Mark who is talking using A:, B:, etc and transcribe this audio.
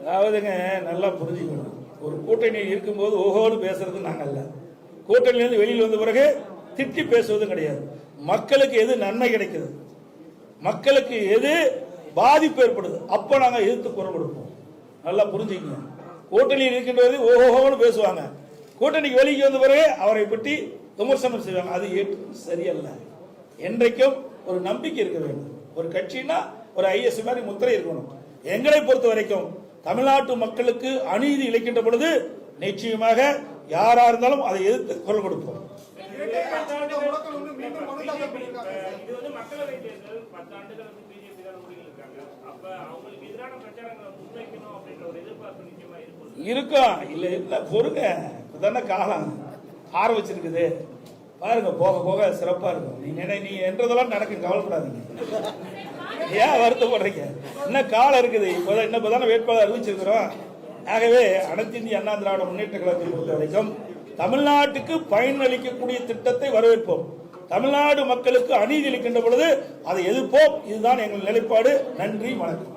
A: அதாவதுங்க நல்லா புரிஞ்சுக்கணும். ஒரு கூட்டணி இருக்கும்போது ஓஹோன்னு பேசுறது நாங்கள் அல்ல. கூட்டணியிலிருந்து வெளியில் வந்த பிறகு திட்டி பேசுவதும் கிடையாது. மக்களுக்கு எது நன்மை கிடைக்குது மக்களுக்கு எது பாதிப்பு ஏற்படுது? அப்போ நாங்கள் எதிர்த்து குரல் கொடுப்போம். நல்லா புரிஞ்சுக்கங்க. கூட்டணியில் இருக்கின்றது ஓஹோன்னு பேசுவாங்க. கூட்டணிக்கு வெளியே வந்த பிறகு அவரை பற்றி விமர்சனம் செய்வாங்க. அது ஏற்று சரியல்ல. என்றைக்கும் ஒரு நம்பிக்கை இருக்க வேண்டும். ஒரு கட்சினா ஒரு ஐஎஸ் மாதிரி முத்திரை இருக்கணும். எங்களை பொறுத்த வரைக்கும் தமிழ்நாட்டு மக்களுக்கு அநீதி இழைக்கின்ற பொழுது நிச்சயமாக யாரா இருந்தாலும் அதை எதிர்த்து குரல் கொடுப்போம். இருக்கும் இல்ல இல்ல பொறுங்க. இப்பதானே காலம். ஆரம்பிச்சிருக்குது. பாருங்க போக போக சிறப்பா இருக்கும். நீ நினை நீ என்றதெல்லாம் நடக்கும் கவலைப்படாதீங்க. ஏன் வருத்தப்படுறீங்க? இன்னும் காலம் இருக்குது? இப்போதான் இன்னும் இப்போதானே வேட்பாளர் அறிவிச்சிருக்கிறோம். ஆகவே அனைத்து இந்திய அண்ணா திராவிட முன்னேற்ற கழகத்தை பொறுத்த வரைக்கும் தமிழ்நாட்டுக்கு பயனளிக்கக்கூடிய திட்டத்தை வரவேற்போம். தமிழ்நாடு மக்களுக்கு அநீதி அளிக்கின்ற பொழுது அதை எதிர்ப்போம். இதுதான் எங்கள் நிலைப்பாடு. நன்றி வணக்கம்.